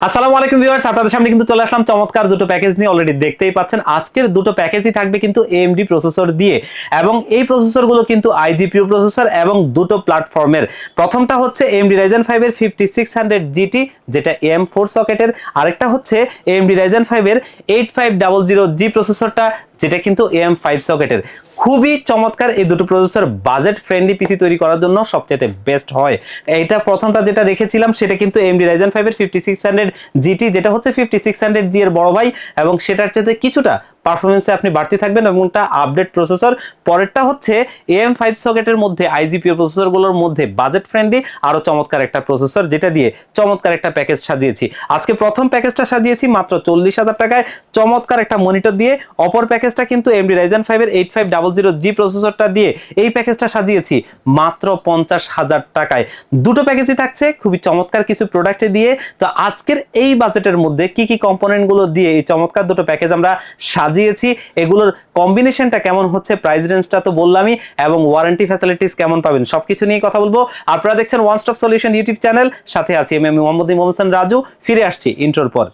আসসালামু আলাইকুম ভিউয়ার্স, আপনাদের সামনে কিন্তু চলে আসলাম। চমৎকার দুটো প্যাকেজ নিয়ে অলরেডি দেখতেই পাচ্ছেন। আজকের দুটো প্যাকেজই থাকবে কিন্তু এএমডি প্রসেসর দিয়ে। এবং এই প্রসেসরগুলো কিন্তু আইজিপিউ প্রসেসর এবং দুটো প্ল্যাটফর্মের প্রথমটা হচ্ছে এএমডি রাইজেন ফাইভের ফিফটি সিক্স হান্ড্রেড জিটি যেটা এম ফোর সকেটের আরেকটা হচ্ছে এএমডি রাইজেন ফাইভের eight five double zero G প্রসেসরটা যেটা কিন্তু এম ফাইভ সকেটের খুবই চমৎকার এই দুটো প্রসেসর বাজেট ফ্রেন্ডলি পিসি তৈরি করার জন্য সবচেয়ে বেস্ট হয়। এটা প্রথমটা যেটা রেখেছিলাম সেটা কিন্তু এম এমডি রাইজেন ফাইভের ফিফটি সিক্স হান্ড্রেড জিটি যেটা হচ্ছে ফিফটি সিক্স হান্ড্রেড জি এর বড় ভাই, এবং সেটার চাইতে কিছুটা পারফরমেন্সে আপনি বাড়তি থাকবেন এবং একটা আপডেট প্রসেসর পরেরটা হচ্ছে এম ফাইভ সকেটের মধ্যে আইজিপিও প্রসেসরগুলোর মধ্যে বাজেট ফ্রেন্ডলি আরও চমৎকার একটা প্রসেসর যেটা দিয়ে চমৎকার একটা প্যাকেজ সাজিয়েছি। আজকে প্রথম প্যাকেজটা সাজিয়েছি মাত্র চল্লিশ হাজার টাকায়। চমৎকার একটা মনিটর দিয়ে অপর প্যাকেজটা কিন্তু এমডি রাইজেন ফাইভের eight five double zero G প্রসেসরটা দিয়ে এই প্যাকেজটা সাজিয়েছি মাত্র পঞ্চাশ হাজার টাকায়। দুটো প্যাকেজই থাকছে, খুবই চমৎকার কিছু প্রোডাক্টে দিয়ে। তো আজকের এই বাজেটের মধ্যে কি কি কম্পোনেন্টগুলো দিয়ে এই চমৎকার দুটো প্যাকেজ আমরা সাজিয়েছি। এগুলোর কম্বিনেশনটা কেমন হচ্ছে প্রাইস রেঞ্জটা তো বললামই, এবং ওয়ারেন্টি ফ্যাসিলিটিস কেমন পাবেন সব কিছু নিয়ে কথা বলব। আপনারা দেখছেন one stop solution YouTube channel সাথে আছি এম আমি মোহাম্মদ মোহাম্মদ রাজু, ফিরে আসছি ইন্ট্রোর পর।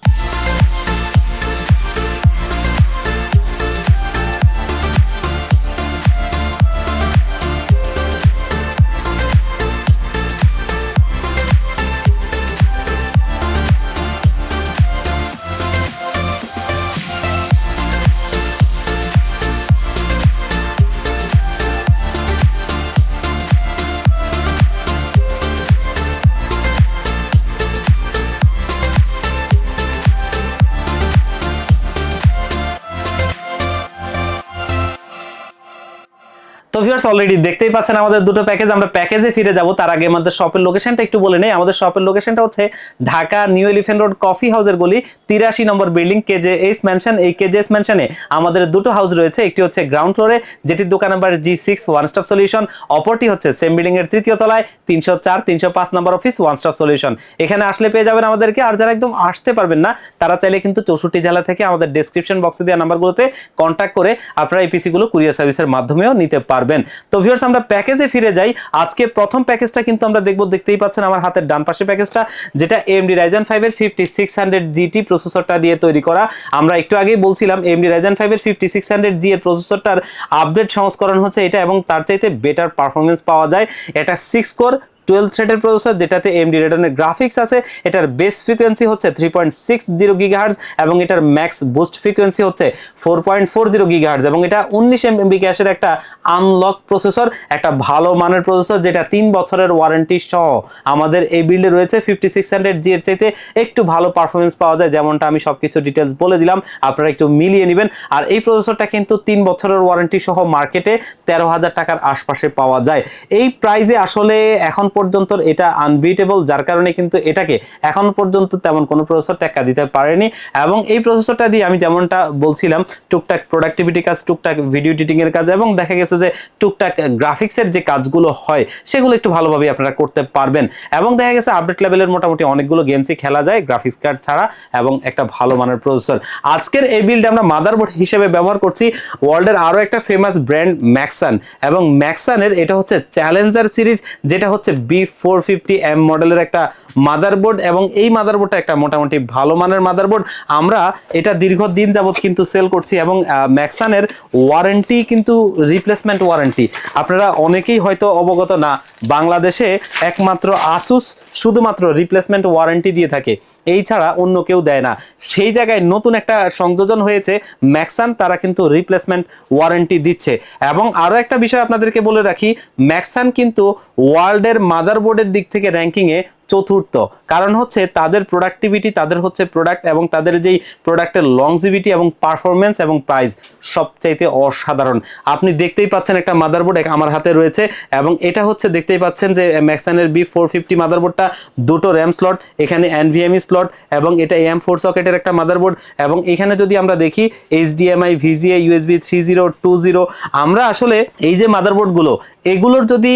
অলরেডি দেখতেই পাচ্ছেন আমাদের দুটো প্যাকেজ আমরা প্যাকেজে ফিরে যাব। তার আগে আমাদের শপের লোকেশনটা একটু বলে নেই। আমাদের শপের লোকেশনটা হচ্ছে Dhaka New Elephant Road coffee হাউসের গলি, তিরাশি number building KJ Ace Mansion এই কেজে এস ম্যানশনে আমাদের দুটো হাউস রয়েছে। একটি হচ্ছে গ্রাউন্ড ফ্লোরে যেটির দোকান number G six one stop solution অপরটি হচ্ছে সেম বিল্ডিং এর তৃতীয় তলায়, তিনশো চার, তিনশো পাঁচ নম্বর অফিস ওয়ান স্টপ সলিউশন এখানে আসলে পেয়ে যাবেন আমাদেরকে, আর যারা একদম আসতে পারবেন না, তারা চাইলে কিন্তু চৌষট্টি জেলা থেকে আমাদের ডেসক্রিপশন বক্সে দেওয়া নাম্বারগুলোতে কন্ট্যাক্ট করে আপনারা এই পিসিগুলো কুরিয়ার সার্ভিসের মাধ্যমেও নিতে পারবেন। তো ভিউয়ার্স আমরা প্যাকেজে ফিরে যাই। আজকে প্রথম প্যাকেজটা কিন্তু আমরা দেখব, দেখতেই পাচ্ছেন আমার হাতের ডান পাশে প্যাকেজটা যেটা এমডি রাইজেন ফাইভের ফিফটি সিক্স হান্ড্রেড জিটি প্রসেসরটা দিয়ে তৈরি করা। আমরা একটু আগেই বলছিলাম এমডি রাইজেন ফাইভের ফিফটি সিক্স হান্ড্রেড জি এর প্রসেসরটার আপডেট সংস্করণ হচ্ছে এটা এবং তার চাইতে বেটার পারফরমেন্স পাওয়া যায়। এটা সিক্স কোর টুয়েলভ থ্রেডের প্রসেসর যেটাতে এমডি রেডনের গ্রাফিক্স আছে, এটার বেস ফ্রিকোয়েন্সি হচ্ছে three point six zero gigahertz এবং এটার ম্যাক্স বুস্ট ফ্রিকোয়েন্সি হচ্ছে four point four zero gigahertz এবং এটা উনিশ এমবি ক্যাশের একটা আনলক প্রসেসর একটা ভালো মানের প্রসেসর যেটা তিন বছরের ওয়ারেন্টি সহ আমাদের এই বিল্ডে রয়েছে। ফিফটি সিক্স হান্ড্রেড জি এর চাইতে একটু ভালো পারফরমেন্স পাওয়া যায়, যেমনটা আমি সবকিছু ডিটেলস বলে দিলাম। আপনারা একটু মিলিয়ে নেবেন। আর এই প্রসেসরটা কিন্তু তিন বছরের ওয়ারেন্টি সহ মার্কেটে তেরো হাজার টাকার আশপাশে পাওয়া যায়। এই প্রাইজে আসলে এখন পর্যন্ত এটা আনবিটেবল যার কারণে কিন্তু এটাকে এখন পর্যন্ত তেমন কোনো প্রসেসর টাকা দিতে পারেনি। এবং এই প্রসেসরটা দিয়ে আমি যেমনটা বলছিলাম, টুকটাক প্রোডাক্টিভিটি কাজ, টুকটাক ভিডিও এডিটিং এর কাজ এবং দেখা গেছে যে টুকটাক গ্রাফিক্সের যে কাজগুলো হয়, সেগুলো একটু ভালোভাবে আপনারা করতে পারবেন। এবং দেখা গেছে আপডেট লেভেলের মোটামুটি অনেকগুলো গেমসই খেলা যায় গ্রাফিক্স কার্ড ছাড়া এবং একটা ভালো মানের প্রসেসর আজকের এই বিল্ডে আমরা মাদারবোর্ড হিসেবে ব্যবহার করছি ওয়ার্ল্ডের আরও একটা ফেমাস ব্র্যান্ড ম্যাক্সান এবং ম্যাক্সানের এটা হচ্ছে চ্যালেঞ্জার সিরিজ যেটা হচ্ছে বি ফোর ফিফটি এম মডেলের একটা মাদারবোর্ড এবং এই মাদারবোর্ডটা একটা মোটামুটি ভালো মানের মাদারবোর্ড আমরা এটা দীর্ঘদিন যাবৎ কিন্তু সেল করছি এবং ম্যাক্সানের ওয়ারেন্টি কিন্তু রিপ্লেসমেন্ট ওয়ারেন্টি আপনারা অনেকেই হয়তো অবগত না, বাংলাদেশে একমাত্র আসুস শুধুমাত্র রিপ্লেসমেন্ট ওয়ারেন্টি দিয়ে থাকে। এই ছাড়া অন্য কেউ দেয় না। সেই জায়গায় নতুন একটা সংযোজন হয়েছে ম্যাক্সান তারা কিন্তু রিপ্লেসমেন্ট ওয়ারেন্টি দিচ্ছে। এবং আরও একটা বিষয় আপনাদেরকে বলে রাখি ম্যাক্সান কিন্তু ওয়ার্ল্ডের মাদারবোর্ডের দিক থেকে র্যাঙ্কিংয়ে চতুর্থ। কারণ হচ্ছে তাদের প্রোডাক্টিভিটি তাদের হচ্ছে প্রোডাক্ট এবং তাদের যেই প্রোডাক্টের লংজিভিটি এবং পারফরমেন্স এবং প্রাইস সবচাইতে অসাধারণ। আপনি দেখতেই পাচ্ছেন একটা মাদারবোর্ড আমার হাতে রয়েছে এবং এটা হচ্ছে দেখতেই পাচ্ছেন যে ম্যাক্সানের বি ফোর ফিফটি মাদারবোর্ডটা দুটো র্যাম স্লট এখানে এনভিএমই স্লট এবং এটা এম ফোর সকেটের একটা মাদারবোর্ড এবং এখানে যদি আমরা দেখি HDMI VGA USB three zero two zero আমরা আসলে এই যে মাদারবোর্ডগুলো এগুলোর যদি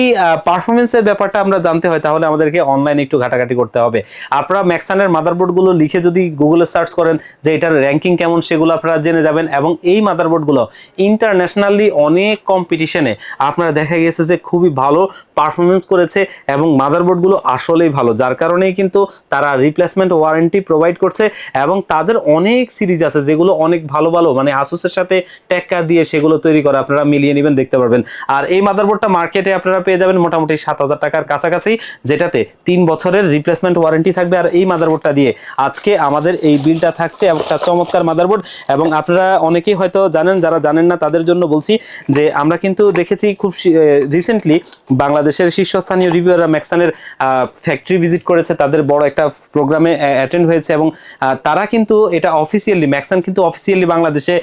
পারফরমেন্সের ব্যাপারটা আমরা জানতে হয় তাহলে আমাদেরকে অনলাইনে একটু ঘাটাঘাটি করতে হবে। আপনারা ম্যাক্সানের মাদারবোর্ডগুলো লিখে যদি গুগলে সার্চ করেন যে এটার র্যাঙ্কিং কেমন, সেগুলো আপনারা জেনে যাবেন এবং এই মাদারবোর্ডগুলো ইন্টারন্যাশনালি অনেক কম্পিটিশনে আপনারা দেখা গেছে যে খুবই ভালো পারফরমেন্স করেছে এবং মাদারবোর্ডগুলো আসলেই ভালো। যার কারণেই কিন্তু তারা রিপ্লেসমেন্ট ওয়ারেন্টি প্রোভাইড করছে এবং তাদের অনেক সিরিজ আছে যেগুলো অনেক ভালো ভালো মানে আসুসের সাথে টেক্কা দিয়ে সেগুলো তৈরি করে আপনারা মিলিয়ে নেবেন, দেখতে পারবেন। আর এই মাদারবোর্ডটা মার্কেটে আপনারা পেয়ে যাবেন মোটামুটি সাত হাজার টাকার কাছাকাছি, যেটাতে তিন বছরের রিপ্লেসমেন্ট ওয়ারেন্টি থাকবে আর এই মাদারবোর্ডটা দিয়ে। আজকে আমাদের এই বিলটা থাকছে, একটা চমৎকার মাদারবোর্ড এবং আপনারা অনেকেই হয়তো জানেন, যারা জানেন না, তাদের জন্য বলছি যে আমরা কিন্তু দেখেছি খুব রিসেন্টলি বাংলাদেশের শীর্ষস্থানীয় রিভিউয়াররা ম্যাক্সানের ফ্যাক্টরি ভিজিট করেছে, তাদের বড় একটা প্রোগ্রামে অ্যাটেন্ড হয়েছে এবং তারা কিন্তু এটা অফিসিয়ালি ম্যাক্সান কিন্তু অফিসিয়ালি বাংলাদেশে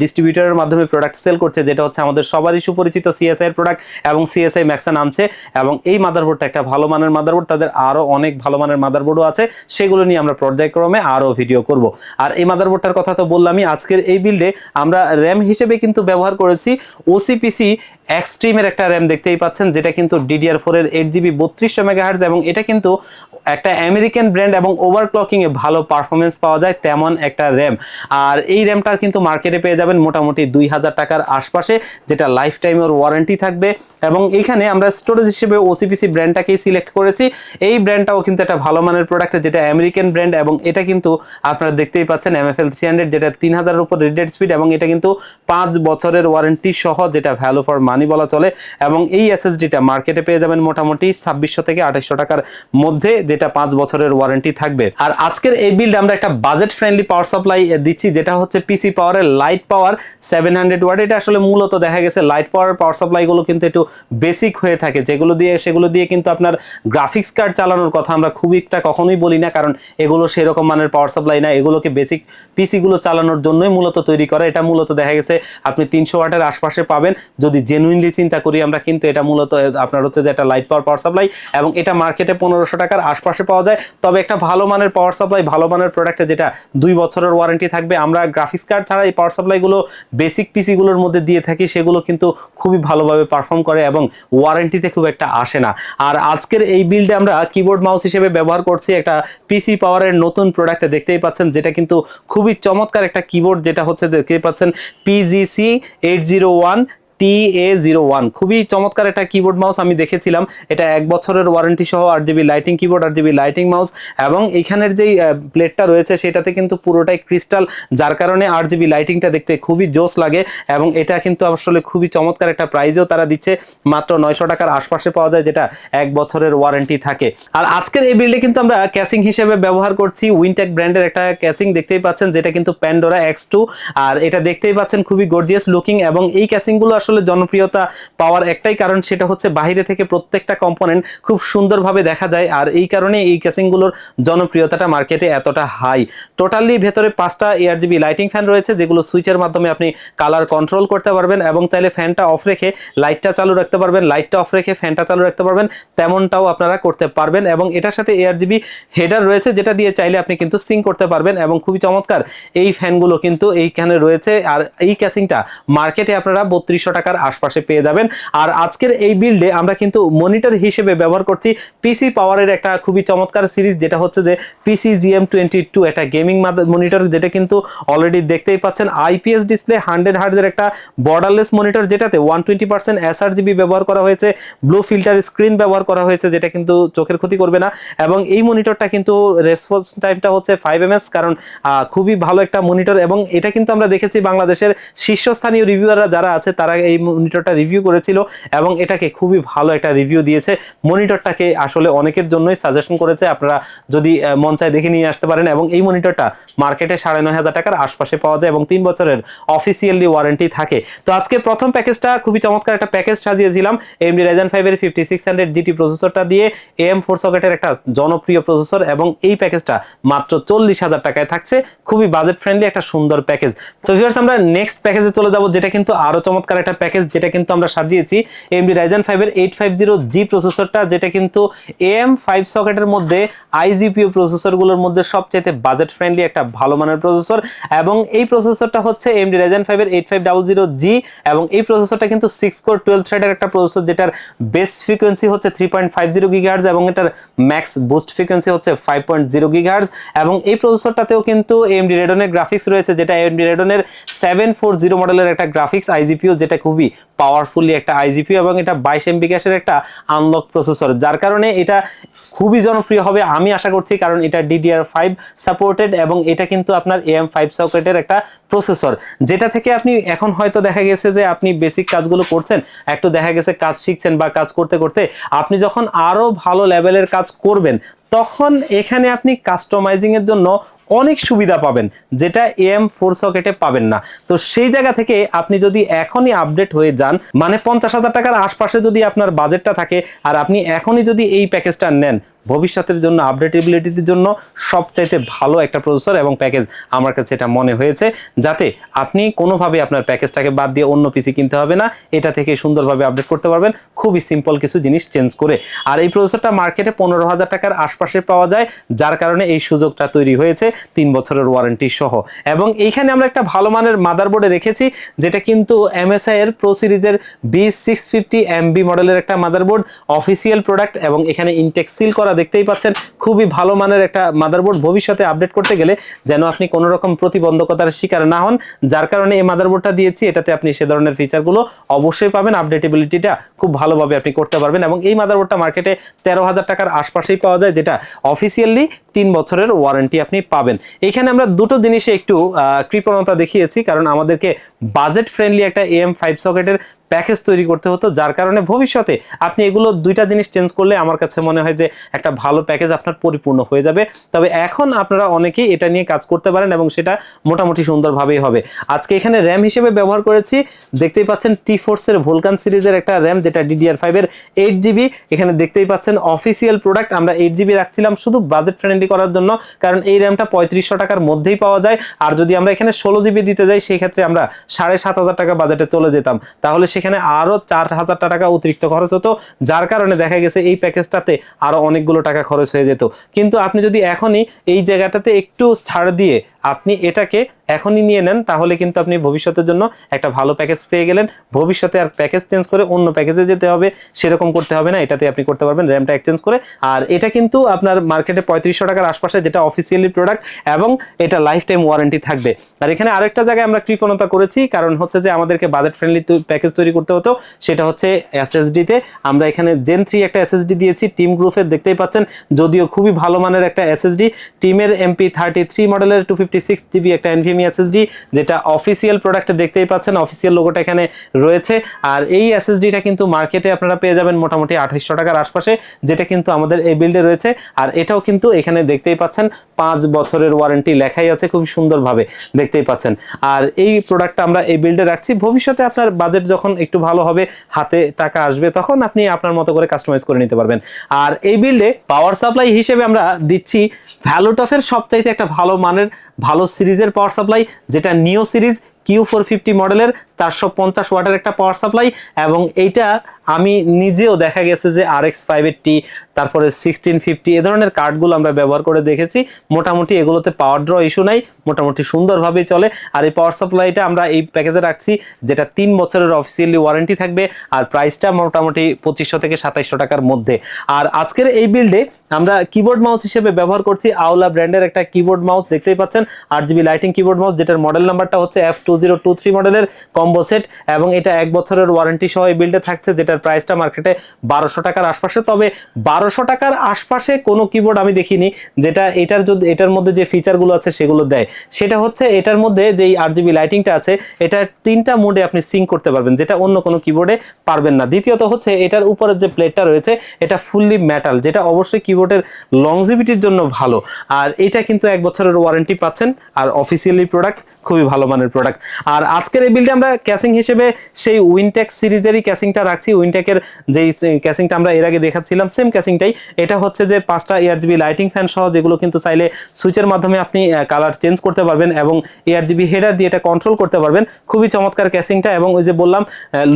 ডিস্ট্রিবিউটারের মাধ্যমে প্রোডাক্ট সেল করছে, যেটা হচ্ছে আমাদের সবারই সুপরিচিত সিএসআই এর প্রোডাক্ট এবং সিএসআই ম্যাক্সান আনছে এবং এই মাদারবোর্ডটা একটা ভালো মানের মাদারবোর্ড তাদের আরও অনেক ভালো মানের মাদারবোর্ডও আছে, সেগুলো নিয়ে আমরা পর্যায়ক্রমে আরও ভিডিও করব। আর এই মাদারবোর্ডটার কথা তো বললামই, আজকের এই বিল্ডে আমরা র্যাম হিসেবে কিন্তু ব্যবহার করেছি ওসিপিসি এক্সট্রিমের একটা র্যাম দেখতেই পাচ্ছেন, যেটা কিন্তু ডিডিআর ফোর এর এইট জিবি বত্রিশশো মেগাহার্জ এবং এটা কিন্তু একটা আমেরিকান ব্র্যান্ড এবং ওভারক্লকিং এ ভালো পারফরমেন্স পাওয়া যায়, তেমন একটা র্যাম আর এই র্যামটা কিন্তু মার্কেটে পেয়ে যাবেন মোটামুটি দুই হাজার টাকার আশপাশে, যেটা লাইফ টাইমের ওয়ারেন্টি থাকবে। এবং এইখানে আমরা স্টোরেজ হিসেবে ওসিপিসি ব্র্যান্ডটাকেই সিলেক্ট করেছি। এই ব্র্যান্ডটাও কিন্তু একটা ভালো মানের প্রোডাক্ট যেটা আমেরিকান ব্র্যান্ড এবং এটা কিন্তু আপনারা দেখতেই পাচ্ছেন এমএফএল থ্রি হান্ড্রেড যেটা তিন হাজারের উপর রিডেড স্পিড এবং এটা কিন্তু পাঁচ বছরের ওয়ারেন্টি সহ যেটা ভ্যালু ফর মানি বলা চলে এবং এই এসএসডিটা মার্কেটে পেয়ে যাবেন মোটামুটি ছাব্বিশশো থেকে আঠাশশো টাকার মধ্যে, যেটা পাঁচ বছরের ওয়ারেন্টি থাকবে। আর আজকের এই বিল্ড আমরা একটা বাজেট ফ্রেন্ডলি পাওয়ার সাপ্লাই দিচ্ছি, যেটা হচ্ছে পিসি পাওয়ারের light power seven hundred watt এটা আসলে মূলত দেখা গেছে লাইট পাওয়ার পাওয়ার সাপ্লাইগুলো কিন্তু একটু বেসিক হয়ে থাকে। যেগুলো দিয়ে, সেগুলো দিয়ে কিন্তু আপনার গ্রাফিক্স কার্ড চালানোর কথা আমরা খুব একটা কখনোই বলি না, কারণ এগুলো সেরকম মানের পাওয়ার সাপ্লাই না। এগুলোকে বেসিক পিসিগুলো চালানোর জন্যই মূলত তৈরি করা। এটা মূলত দেখা গেছে আপনি তিনশো ওয়াটের আশপাশে পাবেন। যদি জেনুইনলি চিন্তা করি, আমরা কিন্তু এটা মূলত আপনার হচ্ছে যে একটা লাইট পাওয়ার পাওয়ার সাপ্লাই এবং এটা মার্কেটে পনেরোশো টাকার আশপাশে পাওয়া যায়। তবে একটা ভালো মানের পাওয়ার সাপ্লাই ভালো মানের প্রোডাক্টে যেটা দুই বছরের ওয়ারেন্টি থাকবে, আমরা গ্রাফিক্স কার্ড ছাড়া এই পাওয়ার সাপ্লাইগুলো বেসিক পিসিগুলোর মধ্যে দিয়ে থাকি, সেগুলো কিন্তু খুবই ভালোভাবে পারফর্ম করে এবং ওয়ারেন্টিতে খুব একটা আসে না। আর আজকের এই বিল্ডে আমরা কিবোর্ড মাউস হিসেবে ব্যবহার করছি একটা পিসি পাওয়ারের নতুন প্রোডাক্ট দেখতেই পাচ্ছেন যেটা কিন্তু খুবই চমৎকার একটা কিবোর্ড যেটা হচ্ছে দেখতেই পাচ্ছেন PGC eight zero one T A zero one খুবই চমৎকার একটা কিবোর্ড মাউস আমি দেখেছিলাম। এটা এক বছরের ওয়ারেন্টি সহ আট জিবি লাইটিং কিবোর্ড আট জিবি লাইটিং মাউস এবং এইখানের যেই প্লেটটা রয়েছে সেটাতে কিন্তু পুরোটাই ক্রিস্টাল যার কারণে আট জিবি লাইটিংটা দেখতে খুবই জোস লাগে এবং এটা কিন্তু আসলে খুবই চমৎকার একটা প্রাইজেও তারা দিচ্ছে। মাত্র নয়শো টাকার আশপাশে পাওয়া যায় যেটা এক বছরের ওয়ারেন্টি থাকে। আর আজকের এই বিল্ডে কিন্তু আমরা ক্যাসিং হিসেবে ব্যবহার করছি। উইনটেক ব্র্যান্ডের একটা ক্যাসিং দেখতেই পাচ্ছেন, যেটা কিন্তু প্যান্ডোরা এক্স টু আর এটা দেখতেই পাচ্ছেন, খুবই গর্জিয়াস লুকিং এবং এই ক্যাসিংগুলো আসলে জনপ্রিয়তা পাওয়ার একটাই কারণ সেটা হচ্ছে বাইরে থেকে প্রত্যেকটা কম্পোনেন্ট খুব সুন্দরভাবে দেখা যায়, আর এই কারণে এই ক্যাসিংগুলোর জনপ্রিয়তাটা মার্কেটে এতটা হাই টোটালি ভেতরে পাঁচটা এয়ার জিবি লাইটিং ফ্যান রয়েছে, যেগুলো সুইচের মাধ্যমে আপনি কালার কন্ট্রোল করতে পারবেন এবং চাইলে ফ্যানটা অফ রেখে লাইটটা চালু রাখতে পারবেন। লাইটটা অফ রেখে ফ্যানটা চালু রাখতে পারবেন, তেমনটাও আপনারা করতে পারবেন এবং এটার সাথে এয়ার জিবি হেডার রয়েছে, যেটা দিয়ে চাইলে আপনি কিন্তু সিং করতে পারবেন এবং খুবই চমৎকার, এই ফ্যানগুলো কিন্তু এইখানে রয়েছে। আর এই ক্যাসিংটা মার্কেটে আপনারা বত্রিশশো টাকার আশপাশে পেয়ে যাবেন। আর আজকের এই বিল্ডে আমরা কিন্তু মনিটর হিসেবে ব্যবহার করছি পিসি পাওয়ারের একটা খুবই চমৎকার সিরিজ, যেটা হচ্ছে যে পিসি জিএম টোয়েন্টি টু একটা গেমিং মনিটর যেটা কিন্তু অলরেডি দেখতেই পাচ্ছেন। আইপিএস ডিসপ্লে হান্ড্রেড হার্ডের একটা বর্ডারলেস মনিটর যেটাতে one twenty percent sRGB ব্যবহার করা হয়েছে। ব্লু ফিল্টার স্ক্রিন ব্যবহার করা হয়েছে, যেটা কিন্তু চোখের ক্ষতি করবে না। এবং এই মনিটরটা কিন্তু রেসপন্স টাইমটা হচ্ছে ফাইভ এম কারণ খুবই ভালো একটা মনিটর এবং এটা কিন্তু আমরা দেখেছি বাংলাদেশের শীর্ষস্থানীয় রিভিউয়াররা যারা আছে, তারা এই মনিটরটা রিভিউ করেছিল এবং এটাকে খুবই ভালো একটা রিভিউ দিয়েছে। মনিটরটাকে আসলে অনেকের জন্যই সাজেশন করেছে। আপনারা যদি মন চায় দেখে নিয়ে আসতে পারেন এবং এই মনিটরটা মার্কেটে সাড়ে নয় হাজার টাকার আশপাশে পাওয়া যায় এবং তিন বছরের অফিসিয়ালি ওয়ারেন্টি থাকে। তো আজকে প্রথম প্যাকেজটা, খুবই চমৎকার একটা প্যাকেজ সাজিয়েছিলাম। এমডি রাইজেন ফাইভের ফিফটি সিক্স হান্ড্রেড জিটি প্রসেসরটা দিয়ে এম ফোর সকেটের একটা জনপ্রিয় প্রসেসর এবং এই প্যাকেজটা মাত্র চল্লিশ হাজার টাকায় থাকছে। খুবই বাজেট ফ্রেন্ডলি একটা সুন্দর প্যাকেজ। তো ভিউয়ার্স আমরা নেক্সট প্যাকেজে চলে যাব, যেটা কিন্তু আরও চমৎকার একটা প্যাকেজ যেটা কিন্তু আমরা সাজিয়েছি এমডি রাইজেন ফাইভের এইট ফাইভ জিরো জি প্রসেসরটা যেটা কিন্তু এম ফাইভ সকেটের মধ্যে আইজিপিও প্রসেসরগুলোর মধ্যে সবচেয়ে বাজেট ফ্রেন্ডলি একটা ভালো মানের প্রসেসর এবং এই প্রসেসরটা হচ্ছে এমডি রাইজেন ফাইভের eight five double zero G এবং এই প্রসেসরটা কিন্তু সিক্স কোর টুয়েলভ থ্রেডের একটা প্রসেসর যেটার বেস ফ্রিকোয়েন্সি হচ্ছে three point five zero gigahertz এবং এটার ম্যাক্স বুস্ট ফ্রিকোয়েন্সি হচ্ছে ফাইভ পয়েন্ট জিরো গিগার্স এবং এই প্রসেসরটাতেও কিন্তু এমডি রেডনের গ্রাফিক্স রয়েছে, যেটা এমডি রেডনের সেভেন ফোর জিরো মডেলের একটা গ্রাফিক্স আইজিপিও যেটা খুবই পাওয়ারফুলি একটা আইজিপিও এবং এটা বাইশ এমবি ক্যাশের একটা আনলক প্রসেসর যার কারণে এটা খুবই জনপ্রিয় হবে আমি আশা করছি, কারণ এটা ডিডিআর ফাইভ সাপোর্টেড এবং এটা কিন্তু আপনার এম ফাইভ সকেটের একটা প্রসেসর যেটা থেকে আপনি এখন হয়তো দেখা গেছে যে আপনি বেসিক কাজগুলো করছেন, একটু দেখা গেছে কাজ শিখছেন বা কাজ করতে করতে আপনি যখন আরও ভালো লেভেলের কাজ করবেন তখন এখানে আপনি কাস্টমাইজিংয়ের জন্য অনেক সুবিধা পাবেন, যেটা এম ফোর সকেটে পাবেন না। তো সেই জায়গা থেকে আপনি যদি এখনই আপডেট হয়ে যান মানে পঞ্চাশ হাজার টাকার আশপাশে যদি আপনার বাজেটটা থাকে, আর আপনি এখনই যদি এই প্যাকেজটা নেন ভবিষ্যতের জন্য আপডেটেবিলিটির জন্য সবচাইতে ভালো একটা প্রসেসর এবং প্যাকেজ আমার কাছে এটা মনে হয়েছে, যাতে আপনি কোনোভাবে আপনার প্যাকেজটাকে বাদ দিয়ে অন্য পিসি কিনতে হবে না। এটা থেকে সুন্দরভাবে আপডেট করতে পারবেন। খুবই সিম্পল কিছু জিনিস চেঞ্জ করে। আর এই প্রসেসরটা মার্কেটে পনেরো হাজার টাকার আশপাশে পাওয়া যায়, যার কারণে এই সুযোগটা তৈরি হয়েছে তিন বছরের ওয়ারেন্টি সহ। এবং এইখানে আমরা একটা ভালো মানের মাদারবোর্ডে রেখেছি, যেটা কিন্তু এমএসআই এর প্রো সিরিজের বি সিক্স ফিফটি এমবি মডেলের একটা মাদারবোর্ড অফিসিয়াল প্রোডাক্ট এবং এখানে ইনটেক সিল করা দেখতেই পাচ্ছেন, খুবই ভালো মানের একটা মাদারবোর্ড ভবিষ্যতে আপডেট করতে গেলে যেন আপনি কোনো রকম প্রতিবন্ধকতার শিকার না হন। যার কারণে এই মাদারবোর্ডটা দিয়েছি, এটাতে আপনি সে ধরনের ফিচারগুলো অবশ্যই পাবেন আপডেটেবিলিটিটা খুব ভালোভাবে আপনি করতে পারবেন এবং এই মাদারবোর্ডটা মার্কেটে তেরো হাজার টাকার আশপাশেই পাওয়া যায়, যেটা অফিসিয়ালি তিন বছরের ওয়ারেন্টি আপনি পাবেন। এখানে আমরা দুটো জিনিসে একটু কৃপণতা দেখিয়েছি, কারণ আমাদেরকে বাজেট ফ্রেন্ডলি একটা এম ফাইভ সকেটের প্যাকেজ তৈরি করতে হতো, যার কারণে ভবিষ্যতে আপনি এগুলো দুইটা জিনিস চেঞ্জ করলে আমার কাছে মনে হয় যে একটা ভালো প্যাকেজ আপনার পরিপূর্ণ হয়ে যাবে। তবে এখন আপনারা অনেকেই এটা নিয়ে কাজ করতে পারেন এবং সেটা মোটামুটি সুন্দরভাবেই হবে। আজকে এখানে র্যাম হিসেবে ব্যবহার করেছি। দেখতেই পাচ্ছেন টি ফোর্সের ভোলকান সিরিজের একটা র্যাম যেটা ডিডিআর ফাইভের এইট জিবি এখানে দেখতেই পাচ্ছেন অফিসিয়াল প্রোডাক্ট আমরা এইট জিবি রাখছিলাম শুধু বাজেট ফ্রেন্ডলি করার জন্য, কারণ এই র্যামটা পঁয়ত্রিশশো টাকার মধ্যেই পাওয়া যায়। আর যদি আমরা এখানে ষোলো জিবি দিতে যাই, সেই ক্ষেত্রে আমরা সাড়ে সাত হাজার টাকা বাজেটে চলে যেতাম। তাহলে সেখানে আরও চার হাজার টাকা অতিরিক্ত খরচ হতো, যার কারণে দেখা গেছে এই প্যাকেজটাতে আরও অনেকগুলো টাকা খরচ হয়ে যেত। কিন্তু আপনি যদি এখনই এই জায়গাটাতে একটু ছাড় দিয়ে আপনি এটাকে এখনই নিয়ে নেন, তাহলে কিন্তু আপনি ভবিষ্যতের জন্য একটা ভালো প্যাকেজ পেয়ে গেলেন। ভবিষ্যতে আর প্যাকেজ চেঞ্জ করে অন্য প্যাকেজে যেতে হবে, সেরকম করতে হবে না, এটাতে আপনি করতে পারবেন র্যামটা এক্সচেঞ্জ করে। আর এটা কিন্তু আপনার মার্কেটে পঁয়ত্রিশশো টাকার আশপাশে যেটা অফিসিয়ালি প্রোডাক্ট এবং এটা লাইফ টাইম ওয়ারেন্টি থাকবে। আর এখানে আরেকটা জায়গায় আমরা কৃপণতা করেছি, কারণ হচ্ছে যে আমাদেরকে বাজেট ফ্রেন্ডলি প্যাকেজ তৈরি করতে হতো, সেটা হচ্ছে এসএসডিতে আমরা এখানে জেন থ্রি একটা এসএসডি দিয়েছি টিম গ্রুপের দেখতেই পাচ্ছেন, যদিও খুবই ভালো মানের একটা এসএসডি টিমের এমপি থার্টি থ্রি মডেলের টু ফিফটি সিক্স জিবি একটা এনভিএমই এসএসডি যেটা অফিসিয়াল প্রোডাক্টে দেখতেই পাচ্ছেন অফিসিয়াল লোগোটা এখানে রয়েছে। আর এই এসএসডিটা কিন্তু মার্কেটে আপনারা পেয়ে যাবেন মোটামুটি আঠাশশো টাকার আশপাশে, যেটা কিন্তু আমাদের এই বিল্ডে রয়েছে। আর এটাও কিন্তু এখানে দেখতেই পাচ্ছেন পাঁচ বছরের ওয়ারেন্টি লেখাই আছে খুব সুন্দরভাবে, দেখতেই পাচ্ছেন। আর এই প্রোডাক্টটা আমরা এই বিল্ডে রাখছি, ভবিষ্যতে আপনার বাজেট যখন একটু ভালো হবে, হাতে টাকা আসবে, তখন আপনি আপনার মতো করে কাস্টমাইজ করে নিতে পারবেন। আর এই বিল্ডে পাওয়ার সাপ্লাই হিসেবে আমরা দিচ্ছি ভ্যালুটফের সবচাইতে একটা ভালো মানের, ভালো সিরিজের পাওয়ার সাপ্লাই যেটা নিও সিরিজ কিউ ফোর ফিফটি মডেলের চারশো পঞ্চাশ ওয়াটের একটা পাওয়ার সাপ্লাই এবং এইটা আমি নিজেও দেখা গেছে যে আর এক্স ফাইভ টি তারপরে সিক্সটিন ফিফটি এ ধরনের কার্ডগুলো আমরা ব্যবহার করে দেখেছি। মোটামুটি এগুলোতে পাওয়ার ড্র ইস্যু নাই, মোটামুটি সুন্দরভাবেই চলে। আর এই পাওয়ার সাপ্লাইটা আমরা এই প্যাকেজে রাখছি, যেটা তিন বছরের অফিসিয়ালি ওয়ারেন্টি থাকবে, আর প্রাইসটা মোটামুটি পঁচিশশো থেকে সাতাইশশো টাকার মধ্যে। আর আজকের এই বিল্ডে আমরা কিবোর্ড মাউস হিসেবে ব্যবহার করছি আওলা ব্র্যান্ডের একটা কিবোর্ড মাউস দেখতেই পাচ্ছেন আট জিবি লাইটিং কিবোর্ড মাউস যেটার মডেল নাম্বারটা হচ্ছে F two zero two three মডেলের কম্বো সেট এবং এটা এক বছরের ওয়ারেন্টি সহ এই বিল্ডে থাকছে যেটার প্রাইসটা মার্কেটে বারোশো টাকার আশপাশে। তবে বারোশো টাকার আশপাশে কোনো কিবোর্ড আমি দেখিনি, যেটা এটার যদি এটার মধ্যে যে ফিচারগুলো আছে সেগুলো দেয়। সেটা হচ্ছে এটার মধ্যে যেই আর জিবি লাইটিংটা আছে, এটা তিনটা মোডে আপনি সিং করতে পারবেন, যেটা অন্য কোনো কিবোর্ডে পারবেন না। দ্বিতীয়ত হচ্ছে এটার উপরের যে প্লেটটা রয়েছে, এটা ফুললি মেটাল যেটা অবশ্যই কিবোর্ডের লংজিভিটির জন্য ভালো। আর এটা কিন্তু এক বছরের ওয়ারেন্টি পাচ্ছেন, আর অফিসিয়ালি প্রোডাক্ট খুবই ভালো মানের প্রোডাক্ট আর আজকের এই বিলটা আমরা ক্যাসিং হিসেবে সেই উইনটেক সিরিজেরই ক্যাসিংটা রাখছি উইনটেকের যেই ক্যাসিংটা আমরা এর আগে দেখাচ্ছিলাম সেম ক্যাসিংটাই এটা হচ্ছে যে পাঁচটা এয়ারজিবি লাইটিং ফ্যান সহ যেগুলো কিন্তু চাইলে সুইচের মাধ্যমে আপনি কালার চেঞ্জ করতে পারবেন এবং এয়ারজিবি হেডার দিয়ে এটা কন্ট্রোল করতে পারবেন। খুবই চমৎকার ক্যাসিংটা এবং ওই যে বললাম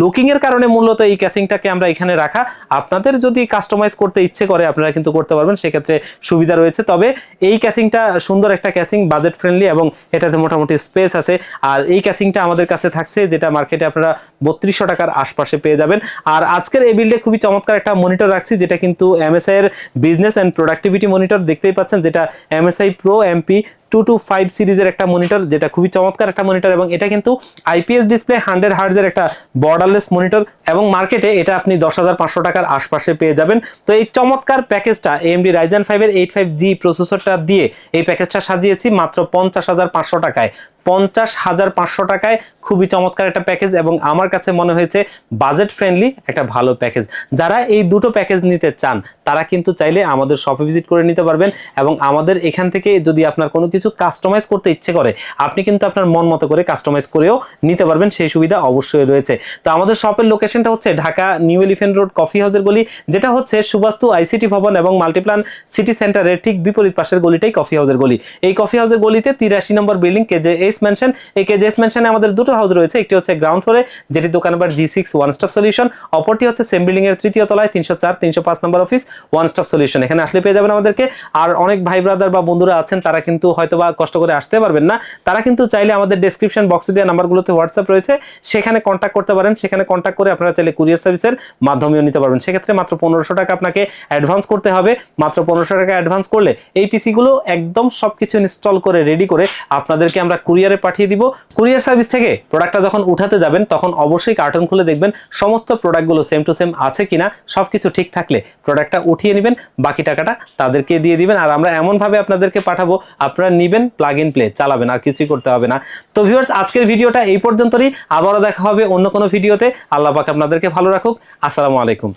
লুকিং এর কারণে মূলত এই ক্যাসিংটাকে আমরা এখানে রাখা। আপনাদের যদি কাস্টমাইজ করতে ইচ্ছে করে, আপনারা কিন্তু করতে পারবেন, সেক্ষেত্রে সুবিধা রয়েছে। তবে এই ক্যাসিংটা সুন্দর একটা ক্যাসিং বাজেট ফ্রেন্ডলি এবং এটাতে মোটামুটি স্পেস আছে। আর এই ক্যাসিংটা আমাদের কাছে থাকছে, যেটা মার্কেটে আপনারা বত্রিশশো টাকার আশপাশে পেয়ে যাবেন। আর আজকের এই বিল্ডে খুবই চমৎকার একটা মনিটর রাখছি, যেটা কিন্তু এমএসআই এর বিজনেস অ্যান্ড প্রোডাক্টিভিটি মনিটর দেখতেই পাচ্ছেন, যেটা MSI Pro MP two two five সিরিজের একটা মনিটর যেটা খুবই চমৎকার একটা মনিটর এবং এটা কিন্তু আইপিএস ডিসপ্লে হান্ড্রেড হার্জের একটা বর্ডারলেস মনিটর এবং মার্কেটে এটা আপনি দশ হাজার পাঁচশো টাকার আশপাশে পেয়ে যাবেন। তো এই চমৎকার প্যাকেজটা এমডি রাইজেন ফাইভের এইট ফাইভ জি প্রসেসরটা দিয়ে এই প্যাকেজটা সাজিয়েছি মাত্র পঞ্চাশ হাজার পাঁচশো টাকায়। পঞ্চাশ হাজার পাঁচশো টাকায় খুবই চমৎকার একটা প্যাকেজ এবং আমার কাছে মনে হয়েছে বাজেট ফ্রেন্ডলি একটা ভালো প্যাকেজ। যারা এই দুটো প্যাকেজ নিতে চান, তারা কিন্তু চাইলে আমাদের শপে ভিজিট করে নিতে পারবেন এবং আমাদের এখান থেকে যদি আপনার কোনো কিছু কাস্টমাইজ করতে ইচ্ছে করে, আপনি কিন্তু আপনার মন মতো করে কাস্টমাইজ করেও নিতে পারবেন, সেই সুবিধা অবশ্যই রয়েছে। তো আমাদের শপের লোকেশনটা হচ্ছে Dhaka New Elephant Road coffee হাউসের গলি, যেটা হচ্ছে সুবাস্তু আইসিটি ভবন এবং মাল্টিপ্লান সিটি সেন্টারের ঠিক বিপরীত পাশের গলিটাই কফি হাউসের গলি। এই কফি হাউসের গলিতে তিরাশি নম্বর বিল্ডিং কেজে এইস মেনশন এই কেজে এইস মেনশনে আমাদের দুটো হাউস রয়েছে। একটি হচ্ছে গ্রাউন্ড ফ্লোরে যেটি দোকান number G six one stop solution অপরটি হচ্ছে সেম বিল্ডিং এর তৃতীয় তলায়, তিনশো চার, তিনশো পাঁচ নম্বর অফিস ওয়ান স্টপ সলিউশন এখানে আসলে পেয়ে যাবেন আমাদেরকে। আর অনেক ভাই ব্রাদার বা বন্ধুরা আছেন, তারা কিন্তু হয়তো বা কষ্ট করে আসতে পারবেন না। তারা কিন্তু চাইলে আমাদের ডেসক্রিপশন বক্সে দেওয়া নাম্বারগুলোতে হোয়াটসঅ্যাপ রয়েছে। সেখানে কন্ট্যাক্ট করতে পারেন। সেখানে কন্ট্যাক্ট করে আপনারা চাইলে কুরিয়ার সার্ভিসের মাধ্যমেও নিতে পারবেন। সেক্ষেত্রে মাত্র পনেরোশো টাকা আপনাকে অ্যাডভান্স করতে হবে। মাত্র পনেরোশো টাকা অ্যাডভান্স করলে এই পিসিগুলো একদম সবকিছু ইনস্টল করে রেডি করে আপনাদেরকে আমরা কুরিয়ারে পাঠিয়ে দিব। কুরিয়ার সার্ভিস থেকে প্রোডাক্টটা যখন উঠাতে যাবেন, তখন অবশ্যই কার্টন খুলে দেখবেন সমস্ত প্রোডাক্টগুলো সেম টু সেম আছে কিনা, সবকিছু ঠিক থাকলে প্রোডাক্টটা উঠিয়ে নেবেন, বাকি টাকাটা তাদেরকে দিয়ে দিবেন। আর আমরা এমনভাবে আপনাদেরকে পাঠাবো, আপনারা নিবেন প্লাগ ইন প্লে চালাবেন, আর কিছুই করতে হবে না। তো ভিউয়ার্স আজকের ভিডিওটা এই পর্যন্তই আবারও দেখা হবে অন্য কোনো ভিডিওতে। আল্লাহ পাক আপনাদেরকে ভালো রাখুক। আসসালামু আলাইকুম।